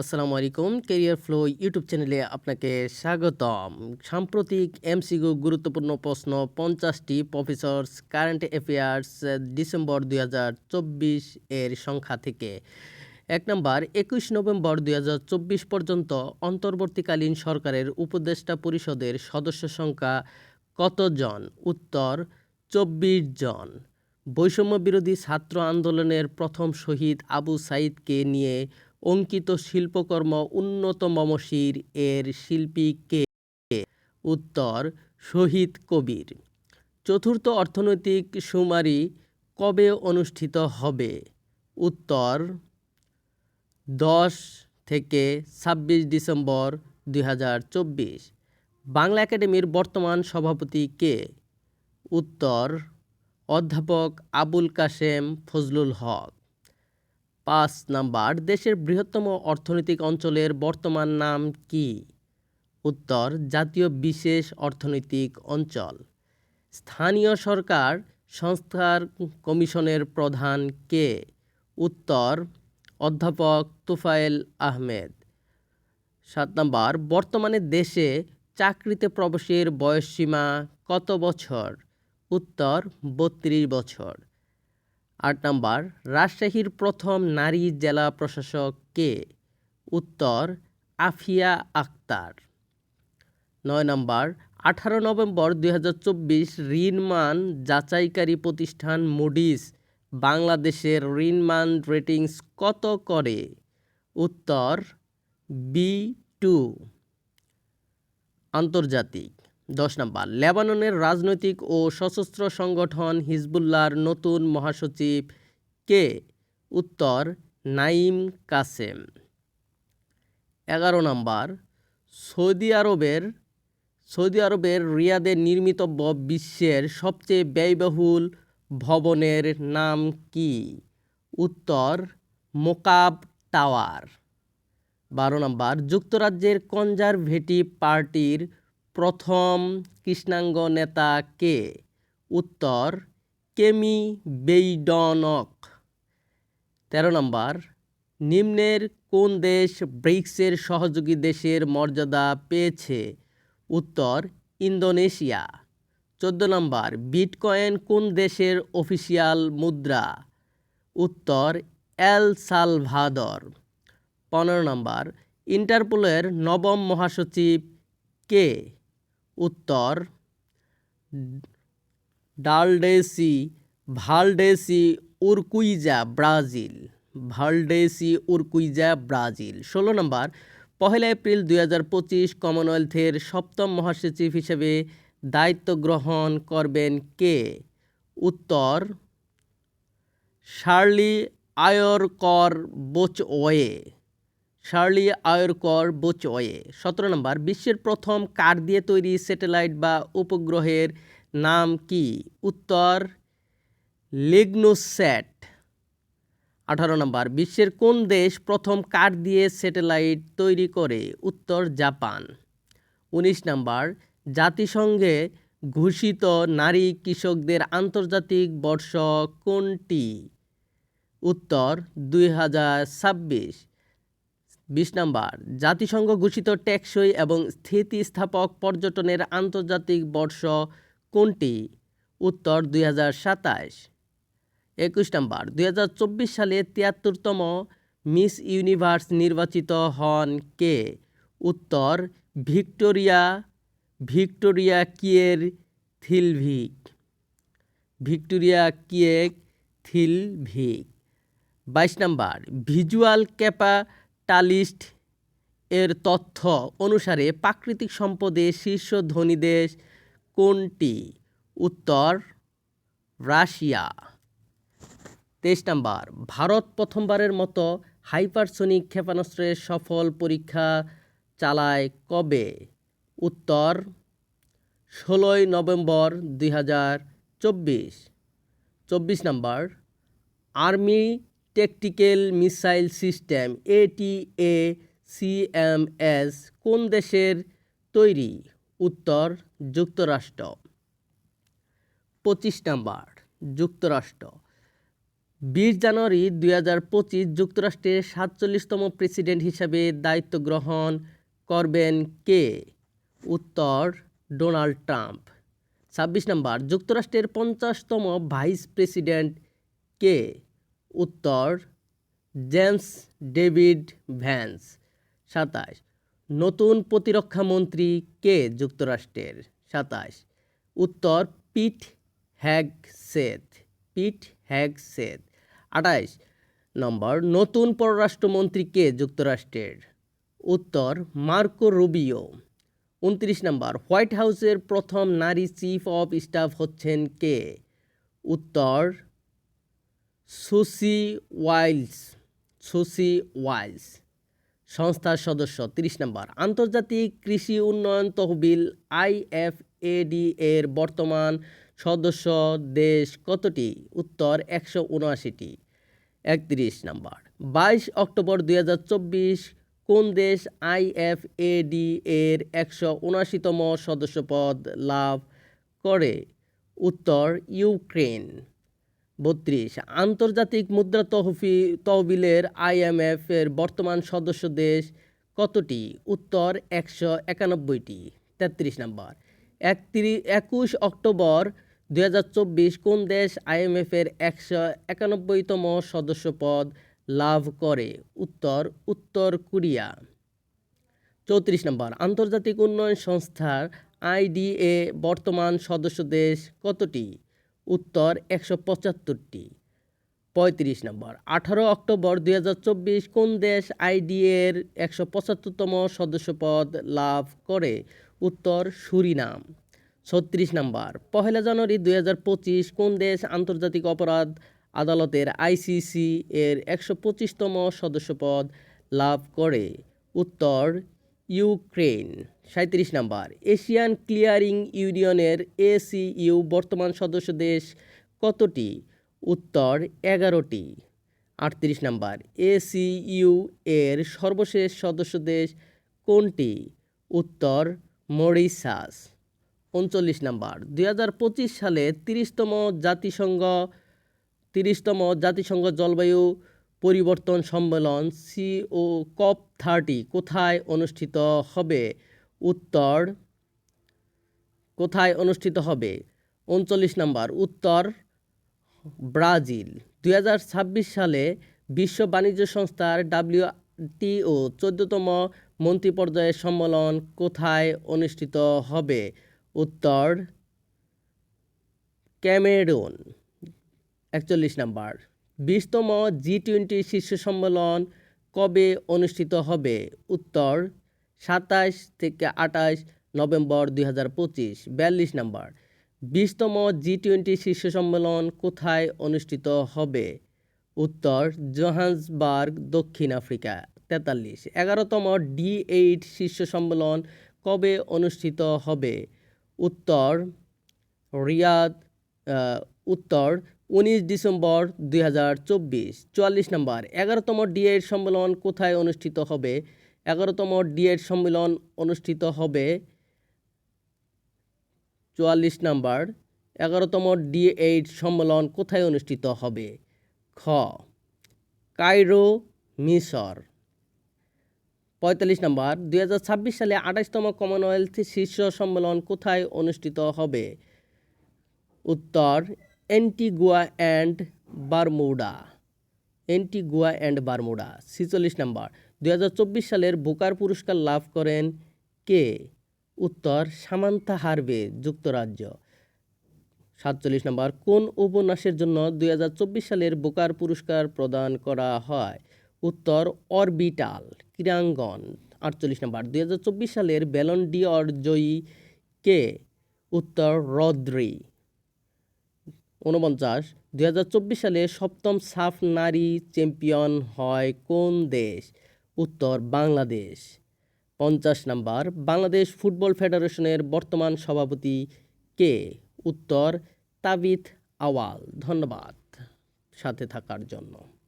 আসসালামু আলাইকুম। Career flow YouTube চ্যানেলে আপনাকে স্বাগতম। সাম্প্রতিক এমসিকিউ গুরুত্বপূর্ণ প্রশ্ন, পঞ্চাশটি প্রফেসরস কারেন্ট অ্যাফেয়ার্স ডিসেম্বর দু হাজার চব্বিশ এর সংখ্যা থেকে। এক নম্বর, একুশ নভেম্বর দুই হাজার চব্বিশ পর্যন্ত অন্তর্বর্তীকালীন সরকারের উপদেষ্টা পরিষদের সদস্য সংখ্যা কতজন? উত্তর, চব্বিশ জন। বৈষম্য বিরোধী ছাত্র আন্দোলনের প্রথম শহীদ আবু সাইদকে নিয়ে অঙ্কিত শিল্পকর্ম উন্নত মমশির এর শিল্পী কে? উত্তর, শহীদ কবির। চতুর্থ অর্থনৈতিক শুমারি কবে অনুষ্ঠিত হবে? উত্তর, দশ থেকে ছাব্বিশ ডিসেম্বর দুই হাজার চব্বিশ। বাংলা একাডেমির বর্তমান সভাপতি কে? উত্তর, অধ্যাপক আবুল কাশেম ফজলুল হক। পাঁচ নাম্বার, দেশের বৃহত্তম অর্থনৈতিক অঞ্চলের বর্তমান নাম কি? উত্তর, জাতীয় বিশেষ অর্থনৈতিক অঞ্চল। স্থানীয় সরকার, সংস্থার কমিশনের প্রধান কে? উত্তর, অধ্যাপক তুফায়েল আহমেদ। সাত নাম্বার, বর্তমানে দেশে চাকরিতে প্রবেশের বয়সসীমা কত বছর? উত্তর, বত্রিশ বছর। আট নাম্বার, রাজশাহীর প্রথম নারী জেলা প্রশাসক কে? উত্তর, আফিয়া আক্তার নয় নম্বর, আঠারো নভেম্বর দুই ঋণমান যাচাইকারী প্রতিষ্ঠান মুডিস বাংলাদেশের ঋণমান রেটিংস কত করে? উত্তর, বি টু। আন্তর্জাতিক। দশ নম্বর, লেবাননের রাজনৈতিক ও সশস্ত্র সংগঠন হিজবুল্লাহর নতুন মহাসচিব কে? উত্তর, নাইম কাসেম। এগারো নম্বর, সৌদি আরবের সৌদি আরবের রিয়াদে নির্মিতব্য বিশ্বের সবচেয়ে ব্যয়বহুল ভবনের নাম কি? উত্তর, মোকাব টাওয়ার। বারো নম্বর, যুক্তরাজ্যের কনজারভেটিভ পার্টির প্রথম কৃষ্ণাঙ্গ নেতা কে? উত্তর, কেমি বেইডনক। তেরো নম্বর, নিম্নের কোন দেশ ব্রিক্সের সহযোগী দেশের মর্যাদা পেয়েছে? উত্তর, ইন্দোনেশিয়া। চোদ্দ নম্বর, বিটকয়েন কোন দেশের অফিসিয়াল মুদ্রা? উত্তর, এল সালভাদর। পনেরো নম্বর, ইন্টারপোলের নবম মহাসচিব কে? উত্তর, ডালডেসি, ভালডেসি, উরকুইজা, ব্রাজিল। ভালডেসি, উরকুইজা, ব্রাজিল। ষোলো নম্বর, পহেলা এপ্রিল দুই হাজার পঁচিশ কমনওয়েলথের সপ্তম মহাসচিব হিসেবে দায়িত্ব গ্রহণ করবেন কে? উত্তর, শার্লি আয়রকর বোচওয়ে। শার্লি আয়রকর বোচওয়ে সতেরো নম্বর, বিশ্বের প্রথম কাঠ দিয়ে তৈরি স্যাটেলাইট বা উপগ্রহের নাম কি? উত্তর, লিগনোস্যাট। আঠারো নম্বর, বিশ্বের কোন দেশ প্রথম কাঠ দিয়ে স্যাটেলাইট তৈরি করে? উত্তর, জাপান। উনিশ নম্বর, জাতিসংঘে ঘোষিত নারী কৃষকদের আন্তর্জাতিক বর্ষ কোনটি? উত্তর, দুই হাজার ছাব্বিশ। বিশ নম্বর, জাতিসংঘ ঘোষিত টেকসই এবং স্থিতিস্থাপক পর্যটনের আন্তর্জাতিক বর্ষ কোনটি? উত্তর, দুই হাজার সাতাশ একুশ নম্বর, দুই হাজার চব্বিশ সালে তিয়াত্তরতম মিস ইউনিভার্স নির্বাচিত হন কে? উত্তর, Victoria Victoria Kjaer Theilvig. Victoria কিয়েক থিলভিক। বাইশ নম্বর, ভিজুয়াল ক্যাপাটালিস্ট এর তথ্য অনুসারে প্রাকৃতিক সম্পদে শীর্ষ ধনী দেশ কোনটি? উত্তর, রাশিয়া। তেইশ নম্বর, ভারত প্রথমবারের মতো হাইপারসোনিক ক্ষেপণাস্ত্রের সফল পরীক্ষা চালায় কবে? উত্তর, ষোলোই নভেম্বর দুই হাজার চব্বিশ। চব্বিশ নম্বর, army tactical missile system ATA CMS কোন দেশের তৈরি? উত্তর, যুক্তরাষ্ট্র। পঁচিশ নাম্বার, যুক্তরাষ্ট্র। বিশ জানুয়ারি দুই হাজার পঁচিশ যুক্তরাষ্ট্রের সাতচল্লিশতম প্রেসিডেন্ট হিসাবে দায়িত্ব গ্রহণ করবেন কে? উত্তর, ডোনাল্ড ট্রাম্প। ছাব্বিশ নম্বর, যুক্তরাষ্ট্রের পঞ্চাশতম ভাইস প্রেসিডেন্ট কে? উত্তর, জেমস ডেভিড ভ্যান্স। সাতাশ, নতুন প্রতিরক্ষা মন্ত্রী কে যুক্তরাষ্ট্রের? সাতাশ, উত্তর, Pete Hegseth Pete Hegseth আঠাইশ নম্বর, নতুন পররাষ্ট্রমন্ত্রী কে যুক্তরাষ্ট্রের? উত্তর, মার্কো রুবিও। উনত্রিশ, নম্বর, হোয়াইট হাউসের প্রথম নারী চিফ অফ স্টাফ হচ্ছেন কে? উত্তর সুসি ওয়াইলস সুসি ওয়াইলস, সংস্থার সদস্য, তিরিশ নম্বর। আন্তর্জাতিক কৃষি উন্নয়ন তহবিল আইএফএডি এর বর্তমান সদস্য দেশ কতটি? উত্তর একশো উনআশিটি। একত্রিশ নম্বর। বাইশ অক্টোবর দুই হাজার চব্বিশ, কোন দেশ আইএফএডি এর একশো উনআশিতম সদস্যপদ লাভ করে? উত্তর ইউক্রেন। বত্রিশ। আন্তর্জাতিক মুদ্রা তহফি, তহবিলের আইএমএফ এর বর্তমান সদস্য দেশ কতটি? উত্তর একশো একানব্বইটি। তেত্রিশ নম্বর। একত্রিশ একুশ অক্টোবর দুই হাজার চব্বিশ কোন দেশ আইএমএফ এর একশো একানব্বইতম সদস্যপদ লাভ করে? উত্তর উত্তর কোরিয়া। চৌত্রিশ নম্বর। আন্তর্জাতিক উন্নয়ন সংস্থার আইডিএ বর্তমান সদস্য দেশ কতটি? উত্তর একশো পঁচাত্তরটি। পঁয়ত্রিশ নম্বর, আঠারো অক্টোবর দুই হাজার চব্বিশ কোন দেশ আইডিএর একশো পঁচাত্তরতম সদস্যপদ লাভ করে? উত্তর সুরিনাম। ছত্রিশ নম্বর, পহেলা জানুয়ারি দুই হাজার পঁচিশ কোন দেশ আন্তর্জাতিক অপরাধ আদালতের আইসিসি এর একশো পঁচিশতম সদস্যপদ লাভ করে? উত্তর ইউক্রেন সাঁত্রিশ number, Asian Clearing Union ACU বর্তমান সদস্য দেশ কতটি? উত্তর, এগারোটি। আটত্রিশ নম্বর, এসিইউ এর সর্বশেষ সদস্য দেশ কোনটি? উত্তর, মরিশাস। উনচল্লিশ নম্বর, দুই সালে তিরিশতম জাতিসংঘ তিরিশতম জাতিসংঘ জলবায়ু পরিবর্তন সম্মেলন সিও কপ থার্টি কোথায় অনুষ্ঠিত হবে? উত্তর, কোথায় অনুষ্ঠিত হবে? উনচল্লিশ নম্বর, উত্তর, ব্রাজিল। দু হাজার ছাব্বিশ সালে বিশ্ব বাণিজ্য সংস্থার ডাব্লিউটিও চোদ্দতম মন্ত্রী পর্যায়ের সম্মেলন কোথায় অনুষ্ঠিত হবে? উত্তর, ক্যামেরুন। একচল্লিশ নাম্বার। বিশতম জি টোয়েন্টি শীর্ষ সম্মেলন কবে অনুষ্ঠিত হবে? উত্তর, সাতাশ থেকে আঠাশ নভেম্বর দুই হাজার পঁচিশ, বিয়াল্লিশ নাম্বার। বিশতম জি টোয়েন্টি শীর্ষ সম্মেলন কোথায় অনুষ্ঠিত হবে? উত্তর, জোহান্সবার্গ, দক্ষিণ আফ্রিকা। তেতাল্লিশ। এগারোতম ডি এইট শীর্ষ সম্মেলন কবে অনুষ্ঠিত হবে? উত্তর, রিয়াদ উত্তর উনিশ ডিসেম্বর দুই হাজার চব্বিশ। চুয়াল্লিশ নম্বর, এগারোতম ডি এইট সম্মেলন কোথায় অনুষ্ঠিত হবে? এগারোতম ডি এইট সম্মেলন অনুষ্ঠিত হবে চুয়াল্লিশ নম্বর, এগারোতম ডি এইট সম্মেলন কোথায় অনুষ্ঠিত হবে? খ, কায়রো মিশর। পঁয়তাল্লিশ নম্বর দু হাজার ছাব্বিশ সালে আঠাশতম কমনওয়েলথ শীর্ষ সম্মেলন কোথায় অনুষ্ঠিত হবে? উত্তর Antigua and Bermuda Antigua and Bermuda ছিচল্লিশ নম্বর। দু হাজার চব্বিশ সালের বুকার পুরস্কার লাভ করেন কে? উত্তর, সামান্থা হারবে, যুক্তরাজ্য। সাতচল্লিশ নম্বর, কোন উপন্যাসের জন্য দু হাজার চব্বিশ সালের বুকার পুরস্কার প্রদান করা হয়? উত্তর, অরবিটাল, ক্রীড়াঙ্গন। আটচল্লিশ নম্বর, দুই হাজার চব্বিশ সালের ব্যালন ডি অর জয়ী কে? উত্তর, রদ্রি। ঊনপঞ্চাশ, দুই সালে সপ্তম সাফ নারী চ্যাম্পিয়ন হয় কোন দেশ? উত্তর, বাংলাদেশ। পঞ্চাশ নাম্বার, বাংলাদেশ ফুটবল ফেডারেশনের বর্তমান সভাপতি কে? উত্তর, তাবিথ আওয়াল। ধন্যবাদ সাথে থাকার জন্য।